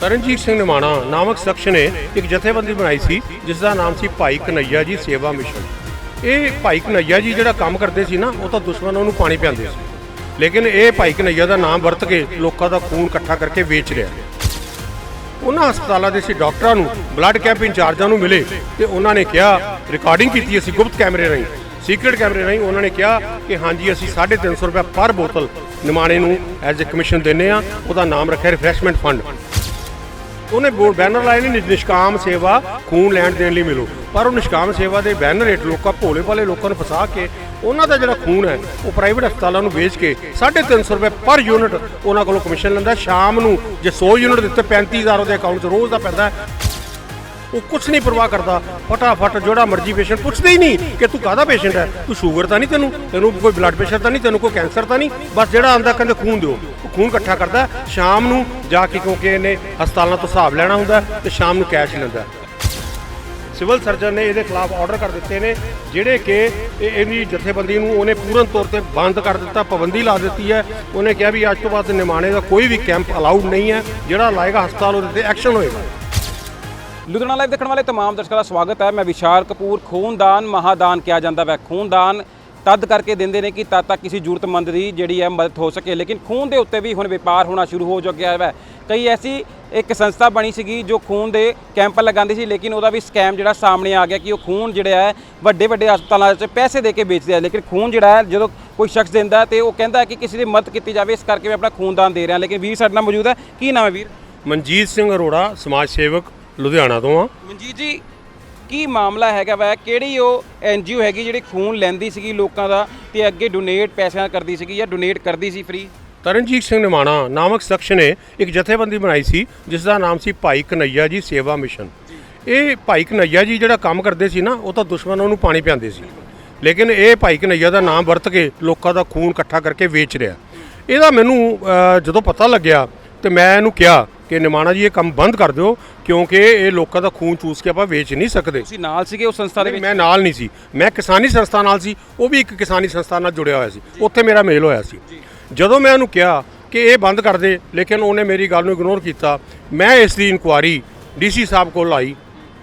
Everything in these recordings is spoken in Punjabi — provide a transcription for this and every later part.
ਤਰਨਜੀਤ ਸਿੰਘ ਨਿਮਾਣਾ ਨਾਮਕ ਸ਼ਖਸ ਨੇ ਇੱਕ ਜਥੇਬੰਦੀ ਬਣਾਈ ਸੀ, ਜਿਸ ਦਾ ਨਾਮ ਸੀ ਭਾਈ ਕਨਈਆ ਜੀ ਸੇਵਾ ਮਿਸ਼ਨ। ਇਹ ਭਾਈ ਕਨਈਆ ਜੀ ਜਿਹੜਾ ਕੰਮ ਕਰਦੇ ਸੀ ਨਾ, ਉਹ ਤਾਂ ਦੁਸ਼ਮਣਾਂ ਨੂੰ ਪਾਣੀ ਪਿਆਉਂਦੇ ਸੀ। ਲੇਕਿਨ ਇਹ ਭਾਈ ਕਨਈਆ ਦਾ ਨਾਮ ਵਰਤ ਕੇ ਲੋਕਾਂ ਦਾ ਖੂਨ ਇਕੱਠਾ ਕਰਕੇ ਵੇਚ ਰਿਹਾ ਉਹਨਾਂ ਹਸਪਤਾਲਾਂ ਦੇ ਸੀ ਡਾਕਟਰਾਂ ਨੂੰ, ਬਲੱਡ ਕੈਂਪ ਇੰਚਾਰਜਾਂ ਨੂੰ ਮਿਲੇ ਤੇ ਉਹਨਾਂ ਨੇ ਕਿਹਾ ਰਿਕਾਰਡਿੰਗ ਕੀਤੀ ਅਸੀਂ ਗੁਪਤ ਕੈਮਰੇ ਰਾਹੀਂ ਸੀਕ੍ਰੀਟ ਕੈਮਰੇ ਰਾਹੀਂ। ਉਹਨਾਂ ਨੇ ਕਿਹਾ ਕਿ ਹਾਂਜੀ, ਅਸੀਂ 350 ਰੁਪਏ ਪਰ ਬੋਤਲ ਨਿਮਾਣੇ ਨੂੰ ਐਜ਼ ਅ ਕਮਿਸ਼ਨ ਦਿੰਨੇ ਆ ਉਹਦਾ ਨਾਮ ਰੱਖਿਆ ਰਿਫਰੈਸ਼ਮੈਂਟ ਫੰਡ ਉਹਨੇ ਬੋਰਡ ਬੈਨਰ ਲਾਏ ਨੇ ਨਿਸ਼ਕਾਮ ਸੇਵਾ ਖੂਨ ਲੈਣ ਦੇਣ ਲਈ ਮਿਲੋ। ਪਰ ਉਹ ਨਿਸ਼ਕਾਮ ਸੇਵਾ ਦੇ ਬੈਨਰ ਹੇਠ ਲੋਕਾਂ, ਭੋਲੇ ਭਾਲੇ ਲੋਕਾਂ ਨੂੰ ਫਸਾ ਕੇ ਉਹਨਾਂ ਦਾ ਜਿਹੜਾ ਖੂਨ ਹੈ, ਉਹ ਪ੍ਰਾਈਵੇਟ ਹਸਪਤਾਲਾਂ ਨੂੰ ਵੇਚ ਕੇ 350 ਰੁਪਏ ਪਰ ਯੂਨਿਟ ਉਹਨਾਂ ਕੋਲੋਂ ਕਮਿਸ਼ਨ ਲੈਂਦਾ ਸ਼ਾਮ ਨੂੰ ਜੇ 100 ਯੂਨਿਟ ਦਿੱਤੇ 35000 ਉਹਦੇ ਅਕਾਊਂਟ 'ਚ ਰੋਜ਼ ਦਾ ਪੈਂਦਾ ਉਹ ਕੁਝ ਨਹੀਂ ਪਰਵਾਹ ਕਰਦਾ। ਫਟਾਫਟ ਜਿਹੜਾ ਮਰਜ਼ੀ ਪੇਸ਼ੈਂਟ ਪੁੱਛਦੇ ਹੀ ਨਹੀਂ ਕਿ ਤੂੰ ਕਾਹਦਾ ਪੇਸ਼ੈਂਟ ਹੈ? ਤੂੰ ਸ਼ੂਗਰ ਤਾਂ ਨਹੀਂ ਤੈਨੂੰ ਤੈਨੂੰ ਕੋਈ ਬਲੱਡ ਪ੍ਰੈਸ਼ਰ ਤਾਂ ਨਹੀਂ, ਤੈਨੂੰ ਕੋਈ ਕੈਂਸਰ ਤਾਂ ਨਹੀਂ, ਬਸ ਜਿਹੜਾ ਆਂਦਾ ਕਹਿੰਦੇ ਖੂਨ ਦਿਓ। ਉਹ ਖੂਨ ਇਕੱਠਾ ਕਰਦਾ, ਸ਼ਾਮ ਨੂੰ ਜਾ ਕੇ ਕਿਉਂਕਿ ਇਹਨੇ ਹਸਪਤਾਲਾਂ ਤੋਂ ਹਿਸਾਬ ਲੈਣਾ ਹੁੰਦਾ ਤੇ ਸ਼ਾਮ ਨੂੰ ਕੈਸ਼ ਲੈਂਦਾ ਸਿਵਲ ਸਰਜਨ ਨੇ ਇਹਦੇ ਖਿਲਾਫ ਆਰਡਰ ਕਰ ਦਿੱਤੇ ਨੇ, ਜਿਹੜੇ ਕਿ ਇਹਦੀ ਜਥੇਬੰਦੀ ਨੂੰ ਉਹਨੇ ਪੂਰਨ ਤੌਰ ਤੇ ਬੰਦ ਕਰ ਦਿੱਤਾ, ਪਾਬੰਦੀ ਲਾ ਦਿੱਤੀ ਹੈ। ਉਹਨੇ ਕਿਹਾ ਵੀ ਅੱਜ ਤੋਂ ਬਾਅਦ ਨਿਮਾਣੇ ਦਾ ਕੋਈ ਵੀ ਕੈਂਪ ਅਲਾਊਡ ਨਹੀਂ ਹੈ, ਜਿਹੜਾ ਲਾਏਗਾ ਹਸਪਤਾਲ ਉਹਦੇ ਤੇ ਐਕਸ਼ਨ ਹੋਏਗਾ। ਲੁਧਿਆਣਾ ਲਾਈਵ ਦੇਖਣ ਵਾਲੇ तमाम ਦਰਸ਼ਕਾਂ ਦਾ ਸਵਾਗਤ ਹੈ ਮੈਂ ਵਿਸ਼ਾਲ ਕਪੂਰ ਖੂਨਦਾਨ ਮਹਾਦਾਨ ਕਿਹਾ ਜਾਂਦਾ ਹੈ ਖੂਨਦਾਨ ਤਦ ਕਰਕੇ ਦਿੰਦੇ ਨੇ ਕਿ ਤਦ ਤੱਕ ਕਿਸੇ ਜ਼ਰੂਰਤਮੰਦ ਦੀ ਜਿਹੜੀ ਹੈ ਮਦਦ ਹੋ ਸਕੇ ਲੇਕਿਨ ਖੂਨ ਦੇ ਉੱਤੇ ਵੀ ਹੁਣ ਵਪਾਰ ਹੋਣਾ ਸ਼ੁਰੂ ਹੋ ਚੁੱਕਿਆ ਹੈ ਕਈ ਐਸੀ ਇੱਕ ਸੰਸਥਾ ਬਣੀ ਸੀਗੀ ਜੋ ਖੂਨ ਦੇ ਕੈਂਪ ਲਗਾਉਂਦੀ ਸੀ ਲੇਕਿਨ ਉਹਦਾ ਵੀ ਸਕੈਮ ਜਿਹੜਾ ਸਾਹਮਣੇ ਆ ਗਿਆ ਕਿ ਉਹ ਖੂਨ ਜਿਹੜਾ ਹੈ ਵੱਡੇ ਵੱਡੇ ਹਸਪਤਾਲਾਂ 'ਚ ਪੈਸੇ ਦੇ ਕੇ ਵੇਚਦੇ ਆ ਲੇਕਿਨ ਖੂਨ ਜਿਹੜਾ ਹੈ ਜਦੋਂ ਕੋਈ ਸ਼ਖਸ ਦਿੰਦਾ ਹੈ ਤੇ ਉਹ ਕਹਿੰਦਾ ਹੈ ਕਿ ਕਿਸੇ ਦੀ ਮਦਦ ਕੀਤੀ ਜਾਵੇ ਇਸ ਕਰਕੇ ਮੈਂ ਆਪਣਾ ਖੂਨਦਾਨ ਦੇ ਰਿਹਾ ਲੇਕਿਨ ਵੀਰ ਸਾਡੇ ਨਾਲ ਮੌਜੂਦ ਹੈ ਕੀ ਨਾਮ ਹੈ ਵੀਰ ਮਨਜੀਤ ਸਿੰਘ ਅਰੋੜਾ ਸਮਾਜ ਸੇਵਕ ਲੁਧਿਆਣਾ ਤੋਂ ਆ। ਮਨਜੀਤ ਜੀ ਕੀ ਮਾਮਲਾ ਹੈਗਾ ਵਾ? ਕਿਹੜੀ ਉਹ ਐਨਜੀਓ ਹੈਗੀ ਜਿਹੜੀ ਖੂਨ ਲੈਂਦੀ ਸੀਗੀ ਲੋਕਾਂ ਦਾ ਤੇ ਅੱਗੇ ਡੋਨੇਟ ਪੈਸਿਆਂ ਕਰਦੀ ਸੀਗੀ ਜਾਂ ਡੋਨੇਟ ਕਰਦੀ ਸੀ ਫ੍ਰੀ ਤਰਨਜੀਤ ਸਿੰਘ ਨਿਮਾਣਾ ਨਾਮਕ ਸ਼ਖਸ ਨੇ ਇੱਕ ਜਥੇਬੰਦੀ ਬਣਾਈ ਸੀ ਜਿਸ ਦਾ ਨਾਮ ਸੀ ਭਾਈ ਕਨਈਆ ਜੀ ਸੇਵਾ ਮਿਸ਼ਨ। ਇਹ ਭਾਈ ਕਨਈਆ ਜੀ ਜਿਹੜਾ ਕੰਮ ਕਰਦੇ ਸੀ ਨਾ ਉਹ ਤਾਂ ਦੁਸ਼ਮਣਾਂ ਨੂੰ ਪਾਣੀ ਪਿਆਉਂਦੇ ਸੀ। ਲੇਕਿਨ ਇਹ ਭਾਈ ਕਨਈਆ ਦਾ ਨਾਮ ਵਰਤ ਕੇ ਲੋਕਾਂ ਦਾ ਖੂਨ ਇਕੱਠਾ ਕਰਕੇ ਵੇਚ ਰਿਹਾ। ਇਹਦਾ ਮੈਨੂੰ ਜਦੋਂ ਪਤਾ ਲੱਗਿਆ ਤੇ ਮੈਂ ਇਹਨੂੰ ਕਿਹਾ ਕਿ ਨਿਮਾਣਾ ਜੀ ਇਹ ਕੰਮ ਬੰਦ ਕਰ ਦਿਓ ਕਿਉਂਕਿ ਇਹ ਲੋਕਾਂ ਦਾ ਖੂਨ ਚੂਸ ਕੇ ਆਪਾਂ ਵੇਚ ਨਹੀਂ ਸਕਦੇ। ਤੁਸੀਂ ਨਾਲ ਸੀਗੇ ਉਸ ਸੰਸਥਾ ਦੇ ਵਿੱਚ? ਮੈਂ ਨਾਲ ਨਹੀਂ ਸੀ। ਮੈਂ ਕਿਸਾਨੀ ਸੰਸਥਾ ਨਾਲ ਸੀ ਉਹ ਵੀ ਇੱਕ ਕਿਸਾਨੀ ਸੰਸਥਾ ਨਾਲ ਜੁੜਿਆ ਹੋਇਆ ਸੀ। ਉੱਥੇ ਮੇਰਾ ਮੇਲ ਹੋਇਆ ਸੀ। ਜਦੋਂ ਮੈਂ ਉਹਨੂੰ ਕਿਹਾ ਕਿ ਇਹ ਬੰਦ ਕਰ ਦੇ ਲੇਕਿਨ ਉਹਨੇ ਮੇਰੀ ਗੱਲ ਨੂੰ ਇਗਨੋਰ ਕੀਤਾ ਮੈਂ ਇਸ ਦੀ ਇਨਕੁਆਰੀ ਡੀਸੀ ਸਾਹਿਬ ਕੋਲ ਆਈ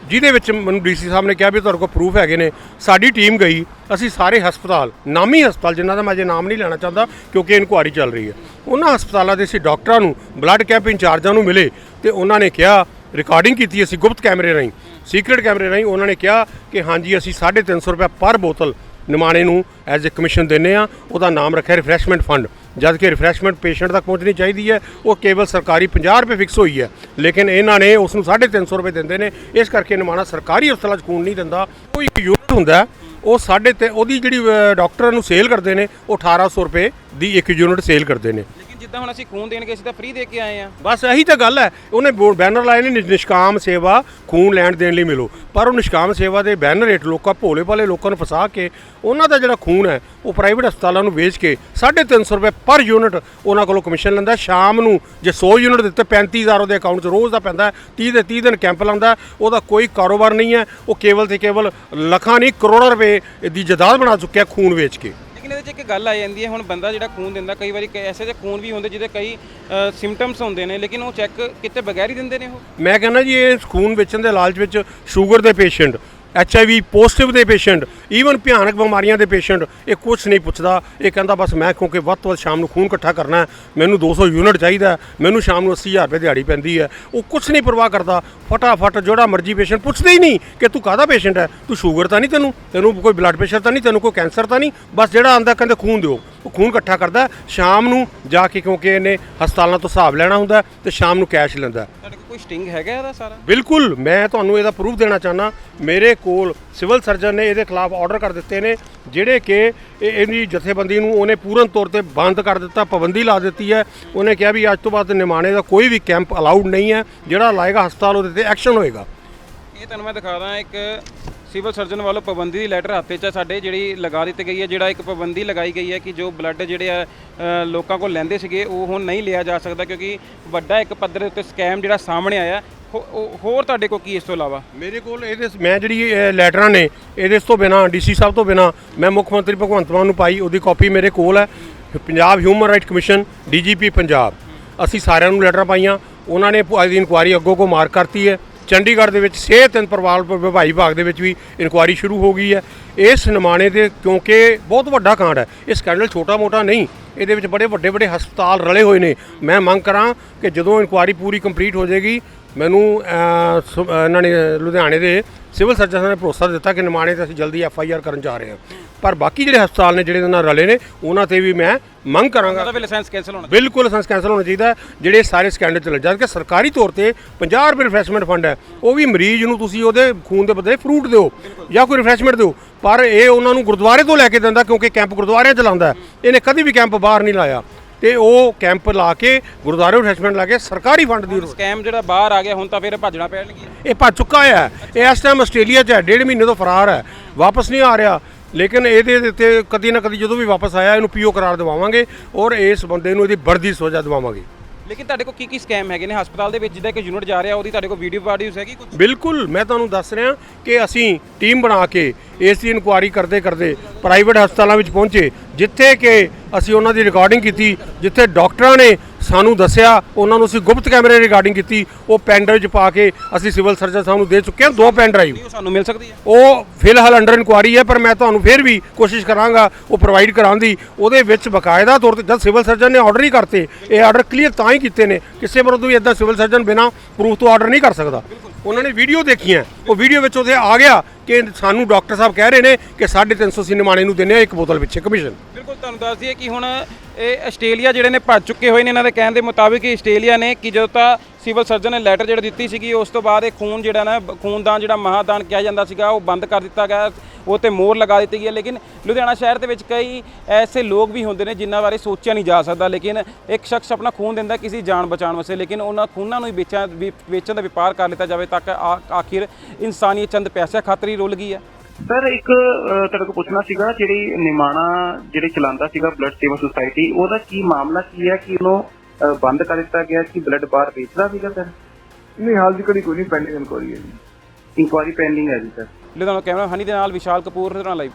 ਜਿਹਦੇ ਵਿੱਚ ਮੈਨੂੰ ਡੀਸੀ ਸਾਹਿਬ ਨੇ ਕਿਹਾ ਵੀ ਤੁਹਾਡੇ ਕੋਲ ਪ੍ਰੂਫ ਹੈਗੇ ਨੇ। ਸਾਡੀ ਟੀਮ ਗਈ, ਅਸੀਂ ਸਾਰੇ ਹਸਪਤਾਲ, ਨਾਮੀ ਹਸਪਤਾਲ, ਜਿਨ੍ਹਾਂ ਦਾ ਮੈਂ ਅਜੇ ਨਾਮ ਨਹੀਂ ਲੈਣਾ ਚਾਹੁੰਦਾ, ਕਿਉਂਕਿ ਇਨਕੁਆਰੀ ਚੱਲ ਰਹੀ ਹੈ। ਉਹਨਾਂ ਹਸਪਤਾਲਾਂ ਦੇ ਅਸੀਂ ਡਾਕਟਰਾਂ ਨੂੰ ਬਲੱਡ ਕੈਂਪ ਇੰਚਾਰਜਾਂ ਨੂੰ ਮਿਲੇ ਤੇ ਉਹਨਾਂ ਨੇ ਕਿਹਾ ਰਿਕਾਰਡਿੰਗ ਕੀਤੀ ਅਸੀਂ ਗੁਪਤ ਕੈਮਰੇ ਰਾਹੀਂ ਸੀਕ੍ਰੀਟ ਕੈਮਰੇ ਰਾਹੀਂ, ਉਹਨਾਂ ਨੇ ਕਿਹਾ ਕਿ ਹਾਂਜੀ, ਅਸੀਂ 350 ਰੁਪਏ ਪਰ ਬੋਤਲ ਨਿਮਾਣੇ ਨੂੰ ਐਜ਼ ਅ ਕਮਿਸ਼ਨ ਦਿੰਨੇ ਆ ਉਹਦਾ ਨਾਮ ਰੱਖਿਆ ਰਿਫਰੈਸ਼ਮੈਂਟ ਫੰਡ ਜਦ ਕਿ ਰਿਫਰੈਸ਼ਮੈਂਟ ਪੇਸ਼ੈਂਟ ਤੱਕ ਪਹੁੰਚਣੀ ਚਾਹੀਦੀ ਹੈ। ਉਹ ਕੇਵਲ ਸਰਕਾਰੀ 50 ਰੁਪਏ ਫਿਕਸ ਹੋਈ ਹੈ। ਲੇਕਿਨ ਇਹਨਾਂ ਨੇ ਉਸ ਨੂੰ 350 ਰੁਪਏ ਦਿੰਦੇ ਨੇ। ਇਸ ਕਰਕੇ ਨਿਮਾਣਾ ਸਰਕਾਰੀ ਹਸਪਤਾਲਾਂ 'ਚ ਖੂਨ ਨਹੀਂ ਦਿੰਦਾ। ਉਹ ਇੱਕ ਯੂਨਿਟ ਹੁੰਦਾ ਉਹ ਸਾਢੇ ਤੇ ਉਹਦੀ ਜਿਹੜੀ ਡਾਕਟਰ ਡਾਕਟਰਾਂ ਨੂੰ ਸੇਲ ਕਰਦੇ ਨੇ, ਉਹ 1800 ਰੁਪਏ ਦੀ ਇੱਕ ਯੂਨਿਟ ਸੇਲ ਕਰਦੇ ਨੇ। ਜਿੱਦਾਂ ਹੁਣ ਅਸੀਂ ਖੂਨ ਦੇਣ ਗਏ ਸੀ ਤਾਂ ਫ੍ਰੀ ਦੇ ਕੇ ਆਏ ਆ ਬਸ ਇਹੀ ਤਾਂ ਗੱਲ ਹੈ, ਉਹਨੇ ਬੋਰਡ ਬੈਨਰ ਲਾਏ ਨੇ ਨਿ- ਨਿਸ਼ਕਾਮ ਸੇਵਾ ਖੂਨ ਲੈਣ ਦੇਣ ਲਈ ਮਿਲੋ ਪਰ ਉਹ ਨਿਸ਼ਕਾਮ ਸੇਵਾ ਦੇ ਬੈਨਰ ਹੇਠ ਲੋਕਾਂ, ਭੋਲੇ ਭਾਲੇ ਲੋਕਾਂ ਨੂੰ ਫਸਾ ਕੇ ਉਹਨਾਂ ਦਾ ਜਿਹੜਾ ਖੂਨ ਹੈ, ਉਹ ਪ੍ਰਾਈਵੇਟ ਹਸਪਤਾਲਾਂ ਨੂੰ ਵੇਚ ਕੇ 350 ਰੁਪਏ ਪਰ ਯੂਨਿਟ ਉਹਨਾਂ ਕੋਲੋਂ ਕਮਿਸ਼ਨ ਲੈਂਦਾ ਸ਼ਾਮ ਨੂੰ ਜੇ 100 ਯੂਨਿਟ ਦਿੱਤੇ 35000 ਉਹਦੇ ਅਕਾਊਂਟ 'ਚ ਰੋਜ਼ ਦਾ ਪੈਂਦਾ ਹੈ। 30 ਦੇ 30 ਦਿਨ ਕੈਂਪ ਲਾਉਂਦਾ ਹੈ। ਉਹਦਾ ਕੋਈ ਕਾਰੋਬਾਰ ਨਹੀਂ ਹੈ, ਉਹ ਕੇਵਲ ਤੇ ਕੇਵਲ ਲੱਖਾਂ ਨਹੀਂ, ਕਰੋੜਾਂ ਰੁਪਏ ਦੀ ਜਾਇਦਾਦ ਬਣਾ ਚੁੱਕਿਆ ਖੂਨ ਵੇਚ ਕੇ ਲੇਕਿਨ ਇਹਦੇ 'ਚ ਇੱਕ ਗੱਲ ਆ ਜਾਂਦੀ ਹੈ, ਹੁਣ ਬੰਦਾ ਜਿਹੜਾ ਖੂਨ ਦਿੰਦਾ, ਕਈ ਵਾਰੀ ਐਸੇ ਜਿਹੇ ਖੂਨ ਵੀ ਹੁੰਦੇ ਜਿਹਦੇ ਕਈ ਸਿੰਪਟਮਸ ਹੁੰਦੇ ਨੇ, ਲੇਕਿਨ ਉਹ ਚੈੱਕ ਕਿਤੇ ਬਗੈਰ ਹੀ ਦਿੰਦੇ ਨੇ ਉਹ? ਮੈਂ ਕਹਿੰਦਾ ਜੀ, ਇਹ ਖੂਨ ਵੇਚਣ ਦੇ ਲਾਲਚ ਵਿੱਚ ਸ਼ੂਗਰ ਦੇ patient H I V positive ਦੇ ਪੇਸ਼ੈਂਟ ਈਵਨ ਭਿਆਨਕ ਬਿਮਾਰੀਆਂ ਦੇ ਪੇਸ਼ੈਂਟ ਇਹ ਕੁਝ ਨਹੀਂ ਪੁੱਛਦਾ। ਇਹ ਕਹਿੰਦਾ, ਬਸ ਮੈਂ ਕਿਉਂਕਿ ਵੱਧ ਤੋਂ ਵੱਧ ਸ਼ਾਮ ਨੂੰ ਖੂਨ ਇਕੱਠਾ ਕਰਨਾ ਹੈ, ਮੈਨੂੰ 200 ਯੂਨਿਟ ਚਾਹੀਦਾ ਮੈਨੂੰ ਸ਼ਾਮ ਨੂੰ 80000 ਰੁਪਏ ਦਿਹਾੜੀ ਪੈਂਦੀ ਹੈ। ਉਹ ਕੁਝ ਨਹੀਂ ਪਰਵਾਹ ਕਰਦਾ। ਫਟਾਫਟ ਜਿਹੜਾ ਮਰਜ਼ੀ ਪੇਸ਼ੈਂਟ ਪੁੱਛਦੇ ਹੀ ਨਹੀਂ ਕਿ ਤੂੰ ਕਾਹਦਾ ਪੇਸ਼ੈਂਟ ਹੈ? ਤੂੰ ਸ਼ੂਗਰ ਤਾਂ ਨਹੀਂ ਤੈਨੂੰ? ਤੈਨੂੰ ਕੋਈ ਬਲੱਡ ਪ੍ਰੈਸ਼ਰ ਤਾਂ ਨਹੀਂ? ਤੈਨੂੰ ਕੋਈ ਕੈਂਸਰ ਤਾਂ ਨਹੀਂ? ਬਸ ਜਿਹੜਾ ਆਂਦਾ, ਕਹਿੰਦੇ, ਖੂਨ ਦਿਓ। ਉਹ ਖੂਨ ਇਕੱਠਾ ਕਰਦਾ ਸ਼ਾਮ ਨੂੰ ਜਾ ਕੇ ਕਿਉਂਕਿ ਇਹਨੇ ਹਸਪਤਾਲਾਂ ਤੋਂ ਹਿਸਾਬ ਲੈਣਾ ਹੁੰਦਾ ਤੇ ਸ਼ਾਮ ਨੂੰ ਕੈਸ਼ ਲੈਂਦਾ ਤੁਹਾਡੇ ਕੋਲ ਕੋਈ ਸਟਿੰਗ ਹੈਗਾ ਇਹਦਾ ਸਾਰਾ? ਬਿਲਕੁਲ ਮੈਂ ਤੁਹਾਨੂੰ ਇਹਦਾ ਪ੍ਰੂਫ ਦੇਣਾ ਚਾਹਨਾ ਮੇਰੇ ਕੋਲ ਸਿਵਲ ਸਰਜਨ ਨੇ ਇਹਦੇ ਖਿਲਾਫ ਆਰਡਰ ਕਰ ਦਿੱਤੇ ਨੇ ਜਿਹੜੇ ਕਿ ਇਹ- ਇਹਦੀ ਜਥੇਬੰਦੀ ਨੂੰ ਉਹਨੇ ਪੂਰਨ ਤੌਰ ਤੇ ਬੰਦ ਕਰ ਦਿੱਤਾ ਪਾਬੰਦੀ ਲਾ ਦਿੱਤੀ ਹੈ। ਉਹਨੇ ਕਿਹਾ ਵੀ ਅੱਜ ਤੋਂ ਬਾਅਦ ਨਿਮਾਣੇ ਦਾ ਕੋਈ ਵੀ ਕੈਂਪ ਅਲਾਉਡ ਨਹੀਂ ਹੈ ਜਿਹੜਾ ਲਾਏਗਾ ਹਸਪਤਾਲ ਉਹਦੇ ਤੇ ਐਕਸ਼ਨ ਹੋਏਗਾ। ਇਹ ਤੁਹਾਨੂੰ ਮੈਂ ਦਿਖਾਦਾ ਇੱਕ ਸਿਵਲ ਸਰਜਨ ਵੱਲੋਂ ਪਾਬੰਦੀ ਦੀ ਲੈਟਰ ਹੱਥੇ 'ਚ ਆ ਸਾਡੇ, ਜਿਹੜੀ ਲਗਾ ਦਿੱਤੀ ਗਈ ਹੈ, ਜਿਹੜਾ ਇੱਕ ਪਾਬੰਦੀ ਲਗਾਈ ਗਈ ਹੈ ਕਿ ਜੋ ਬਲੱਡ ਜਿਹੜੇ ਆ ਲੋਕਾਂ ਕੋਲ ਲੈਂਦੇ ਸੀਗੇ, ਉਹ ਹੁਣ ਨਹੀਂ ਲਿਆ ਜਾ ਸਕਦਾ ਕਿਉਂਕਿ ਵੱਡਾ ਇੱਕ ਪੱਧਰ ਦੇ ਉੱਤੇ ਸਕੈਮ ਜਿਹੜਾ ਸਾਹਮਣੇ ਆਇਆ। ਹੋ- ਉਹ- ਹੋਰ ਤੁਹਾਡੇ ਕੋਲ ਕੀ ਇਸ ਤੋਂ ਇਲਾਵਾ? ਮੇਰੇ ਕੋਲ ਇਹਦੇ ਮੈਂ ਜਿਹੜੀ ਲੈਟਰਾਂ ਨੇ, ਇਹਦੇ ਤੋਂ ਬਿਨਾ, ਡੀਸੀ ਸਾਹਿਬ ਤੋਂ ਬਿਨਾ, ਮੈਂ ਮੁੱਖ ਮੰਤਰੀ ਭਗਵੰਤ ਮਾਨ ਨੂੰ ਪਾਈ, ਉਹਦੀ ਕਾਪੀ ਮੇਰੇ ਕੋਲ ਹੈ। Punjab human right commission DGP Punjab. ਅਸੀਂ ਸਾਰਿਆਂ ਨੂੰ ਲੈਟਰਾਂ ਪਾਈਆਂ, ਉਹਨਾਂ ਨੇ ਅੱਜ ਦੀ ਇਨਕੁਆਰੀ ਅੱਗੋਂ ਕੋ ਮਾਰ ਕਰਤੀ ਹੈ। ਚੰਡੀਗੜ੍ਹ ਦੇ ਵਿੱਚ ਸਿਹਤ ਐਂਡ ਪਰਿਵਾਰ ਵਿਭਾਗ ਵਿਭਾਗ ਦੇ ਵਿੱਚ ਵੀ ਇਨਕੁਆਇਰੀ ਸ਼ੁਰੂ ਹੋ ਗਈ ਹੈ। ਇਸ ਨਿਮਾਣੇ ਦੇ, ਕਿਉਂਕਿ ਬਹੁਤ ਵੱਡਾ ਕਾਂਡ ਹੈ। ਇਹ ਸਕੈਂਡਲ ਛੋਟਾ ਮੋਟਾ ਨਹੀਂ, ਇਹਦੇ ਵਿੱਚ ਬੜੇ ਵੱਡੇ ਵੱਡੇ ਹਸਪਤਾਲ ਰਲੇ ਹੋਏ ਨੇ। ਮੈਂ ਮੰਗ ਕਰਾਂ ਕਿ ਜਦੋਂ ਇਨਕੁਆਇਰੀ ਪੂਰੀ ਕੰਪਲੀਟ ਹੋ ਜਾਏਗੀ ਮੈਨੂੰ ਇਹਨਾਂ ਨੇ ਲੁਧਿਆਣੇ ਦੇ ਸਿਵਲ ਸਰਜਨ ਨੇ ਭਰੋਸਾ ਦਿੱਤਾ ਕਿ ਨਿਮਾਣੇ ਤੇ ਅਸੀਂ ਜਲਦੀ ਐਫ ਆਈ ਆਰ ਕਰਨ ਜਾ ਰਹੇ ਹਾਂ। ਪਰ ਬਾਕੀ ਜਿਹੜੇ ਹਸਪਤਾਲ ਨੇ ਜਿਹੜੇ ਨਾਲ ਰਲੇ ਨੇ ਉਹਨਾਂ ਤੇ ਵੀ ਮੈਂ ਮੰਗ ਕਰਾਂਗਾ। ਉਹਦਾ ਵੀ ਲਾਇਸੈਂਸ ਕੈਂਸਲ ਹੋਣਾ। ਬਿਲਕੁਲ ਲਾਇਸੈਂਸ ਕੈਂਸਲ ਹੋਣਾ ਚਾਹੀਦਾ। ਜਿਹੜੇ ਸਾਰੇ ਸਕੈਂਡਲ ਚੱਲ ਜਦ ਕਿ ਸਰਕਾਰੀ ਤੌਰ ਤੇ 50 ਰੁਪਏ ਰਿਫਰੈਸ਼ਮੈਂਟ ਫੰਡ ਹੈ ਉਹ ਵੀ ਮਰੀਜ਼ ਨੂੰ ਤੁਸੀਂ ਉਹਦੇ ਖੂਨ ਦੇ ਬਦਲੇ ਫਰੂਟ ਦਿਓ ਜਾਂ ਕੋਈ ਰਿਫਰੈਸ਼ਮੈਂਟ ਦਿਓ। ਪਰ ਇਹ ਉਹਨਾਂ ਨੂੰ ਗੁਰਦੁਆਰੇ ਤੋਂ ਲੈ ਕੇ ਦਿੰਦਾ ਕਿਉਂਕਿ ਕੈਂਪ ਗੁਰਦੁਆਰਿਆਂ ਚ ਲਾਉਂਦਾ। ਇਹਨੇ ਕਦੀ ਵੀ ਕੈਂਪ ਬਾਹਰ ਨਹੀਂ ਲਾਇਆ। ਤੇ ਉਹ ਕੈਂਪ ਲਾ ਕੇ ਗੁਰਦੁਆਰੇ ਰਿਫਰੈਸ਼ਮੈਂਟ ਲਾ ਕੇ ਸਰਕਾਰੀ ਫੰਡ ਦੀ ਸਕੈਮ ਜਿਹੜਾ ਬਾਹਰ ਆ ਗਿਆ ਹੁਣ ਤਾਂ ਫਿਰ ਭੱਜਣਾ ਪੈਣਗੇ ਇਹ ਭੱਜ ਚੁੱਕਾ ਹੈ ਇਹ ਇਸ ਟਾਈਮ ਆਸਟ੍ਰੇਲੀਆ 'ਚ ਹੈ ਡੇਢ ਮਹੀਨੇ ਤੋਂ ਫਰਾਰ ਹੈ। ਵਾਪਸ ਨਹੀਂ ਆ ਰਿਹਾ। ਲੇਕਿਨ ਇਹਦੇ ਉੱਤੇ ਕਦੀ ਨਾ ਕਦੀ ਜਦੋਂ ਵੀ ਵਾਪਸ ਆਇਆ ਇਹਨੂੰ ਪੀਓ ਕਰਾਰ ਦਿਵਾਵਾਂਗੇ ਔਰ ਇਸ ਬੰਦੇ ਨੂੰ ਇਹਦੀ ਬਰਦੀ ਸਜ਼ਾ ਦਿਵਾਵਾਂਗੇ। ਲੇਕਿਨ ਤੁਹਾਡੇ ਕੋਲ ਕੀ ਕੀ ਸਕੈਮ ਹੈਗੇ ਨੇ? ਹਸਪਤਾਲ ਦੇ ਵਿੱਚ ਜਿਹਦਾ ਇੱਕ ਯੂਨਿਟ ਜਾ ਰਿਹਾ ਉਹਦੀ ਤੁਹਾਡੇ ਕੋਲ ਵੀਡੀਓ ਵਾਡੀਓਸ ਹੈਗੀ ਕੁਝ ਬਿਲਕੁਲ ਮੈਂ ਤੁਹਾਨੂੰ ਦੱਸ ਰਿਹਾ ਕਿ ਅਸੀਂ ਟੀਮ ਬਣਾ ਕੇ ਇਸ ਦੀ ਇਨਕੁਆਰੀ ਕਰਦੇ ਕਰਦੇ ਪ੍ਰਾਈਵੇਟ ਹਸਪਤਾਲਾਂ ਵਿੱਚ ਪਹੁੰਚੇ ਜਿੱਥੇ ਕਿ ਅਸੀਂ ਉਹਨਾਂ ਦੀ ਰਿਕਾਰਡਿੰਗ ਕੀਤੀ ਜਿੱਥੇ ਡਾਕਟਰਾਂ ਨੇ ਸਾਨੂੰ ਦੱਸਿਆ ਉਹਨਾਂ ਨੂੰ ਅਸੀਂ ਗੁਪਤ ਕੈਮਰੇ ਰਿਕਾਰਡਿੰਗ ਕੀਤੀ ਉਹ ਪੈਨ ਡਰਾਈਵ 'ਚ ਪਾ ਕੇ ਅਸੀਂ ਸਿਵਲ ਸਰਜਨ ਸਾਹਿਬ ਨੂੰ ਦੇ ਚੁੱਕੇ ਹਾਂ ਦੋ ਪੈਨ ਡਰਾਈਵ ਉਹ ਸਾਨੂੰ ਮਿਲ ਸਕਦੀ ਹੈ? ਉਹ ਫਿਲਹਾਲ ਅੰਡਰ ਇਨਕੁਆਰੀ ਹੈ ਪਰ ਮੈਂ ਤੁਹਾਨੂੰ ਫਿਰ ਵੀ ਕੋਸ਼ਿਸ਼ ਕਰਾਂਗਾ ਉਹ ਪ੍ਰੋਵਾਈਡ ਕਰਾਉਣ ਦੀ। ਉਹਦੇ ਵਿੱਚ ਬਕਾਇਦਾ ਤੌਰ ਤੇ ਜਦ ਸਿਵਲ ਸਰਜਨ ਨੇ ਆਰਡਰ ਹੀ ਕਰਤੇ ਇਹ ਆਰਡਰ ਕਲੀਅਰ ਤਾਂ ਹੀ ਕੀਤੇ ਨੇ ਕਿਸੇ ਵਿਰੁੱਧ ਵੀ ਇਦਾਂ ਸਿਵਲ ਸਰਜਨ ਬਿਨਾ ਪ੍ਰੂਫ ਤੋਂ ਆਰਡਰ ਨਹੀਂ ਕਰ ਸਕਦਾ। ਉਹਨਾਂ ਨੇ ਵੀਡੀਓ ਦੇਖੀਆਂ ਉਹ ਵੀਡੀਓ ਵਿੱਚ ਉਹਦੇ ਆ ਗਿਆ ਕਿ ਸਾਨੂੰ ਡਾਕਟਰ ਸਾਹਿਬ ਕਹਿ ਰਹੇ ਨੇ ਕਿ 350 ਸਿਨੇਮਾਣੇ ਨੂੰ ਦਿੰਦੇ ਆ ਇੱਕ ਬੋਤਲ ਪਿੱਛੇ ਕਮਿਸ਼ਨ ਬਿਲਕੁਲ ਤੁਹਾਨੂੰ ਦੱਸ ਦਈਏ ਕਿ ਹੁਣ ਇਹ ਆਸਟ੍ਰੇਲੀਆ ਜਿਹੜੇ ਨੇ ਭੱਜ ਚੁੱਕੇ ਹੋਏ ਨੇ, ਇਹਨਾਂ ਦੇ ਕਹਿਣ ਦੇ ਮੁਤਾਬਿਕ ਹੀ ਆਸਟ੍ਰੇਲੀਆ ਨੇ ਕਿ ਜਦੋਂ ਤਾਂ ਸਿਵਲ ਸਰਜਨ ਨੇ ਲੈਟਰ ਜਿਹੜਾ ਦਿੱਤੀ ਸੀਗੀ, ਉਸ ਤੋਂ ਬਾਅਦ ਇਹ ਖੂਨ ਜਿਹੜਾ ਨਾ, ਖੂਨਦਾਨ ਜਿਹੜਾ ਮਹਾਦਾਨ ਕਿਹਾ ਜਾਂਦਾ ਸੀਗਾ, ਉਹ ਬੰਦ ਕਰ ਦਿੱਤਾ ਗਿਆ, ਉਹ ਤੇ ਮੋਹਰ ਲਗਾ ਦਿੱਤੀ ਗਈ ਹੈ। ਲੇਕਿਨ ਲੁਧਿਆਣਾ ਸ਼ਹਿਰ ਦੇ ਵਿੱਚ ਕਈ ਐਸੇ ਲੋਕ ਵੀ ਹੁੰਦੇ ਨੇ ਜਿਨ੍ਹਾਂ ਬਾਰੇ ਸੋਚਿਆ ਨਹੀਂ ਜਾ ਸਕਦਾ। ਲੇਕਿਨ ਇੱਕ ਸ਼ਖਸ ਆਪਣਾ ਖੂਨ ਦਿੰਦਾ ਕਿਸੇ ਦੀ ਜਾਨ ਬਚਾਉਣ ਵਾਸਤੇ, ਲੇਕਿਨ ਉਹਨਾਂ ਖੂਨਾਂ ਨੂੰ ਹੀ ਵੇਚਣ ਵੀ- ਵੇਚਣ ਦਾ ਵਪਾਰ ਕਰ ਲਿੱਤਾ ਜਾਵੇ ਤਾਂ ਆ- ਆਖਿਰ ਇਨਸਾਨੀਅਤ ਚੰਦ ਪੈਸਿਆਂ ਖਾਤਰ ਹੀ ਰੁਲ ਗਈ ਹੈ। ਸਰ ਇੱਕ ਅਹ, ਤੁਹਾਡੇ ਕੋਲ ਪੁੱਛਣਾ ਸੀਗਾ ਜਿਹੜੀ ਨਿਮਾਣਾ ਜਿਹੜੇ ਚਲਾਉਂਦਾ ਸੀਗਾ ਬਲੱਡ ਸੇਵਾ ਸੁਸਾਇਟੀ ਉਹਦਾ ਕੀ ਮਾਮਲਾ ਕੀ ਹੈ? ਕਿ ਉਹਨੂੰ ਅਹ, ਬੰਦ ਕਰ ਦਿੱਤਾ ਗਿਆ? ਕਿ ਬਲੱਡ ਬਾਹਰ ਵੇਚਦਾ ਸੀਗਾ ਸਰ ਨਹੀਂ ਹਾਲ ਦੀ ਘੜੀ ਕੋਈ ਨਹੀਂ ਪੈਂਡਿੰਗ ਇਨਕੁਆਰੀ ਹੈ ਜੀ। ਇਨਕੁਆਰੀ ਪੈਂਡਿੰਗ ਹੈ ਜੀ ਸਰ ਲੁਧਿਆਣਾ ਕੈਮਰਾ ਹਨੀ ਦੇ ਨਾਲ ਵਿਸ਼ਾਲ ਕਪੂਰ ਲੁਧਿਆਣਾ ਲਾਈਵ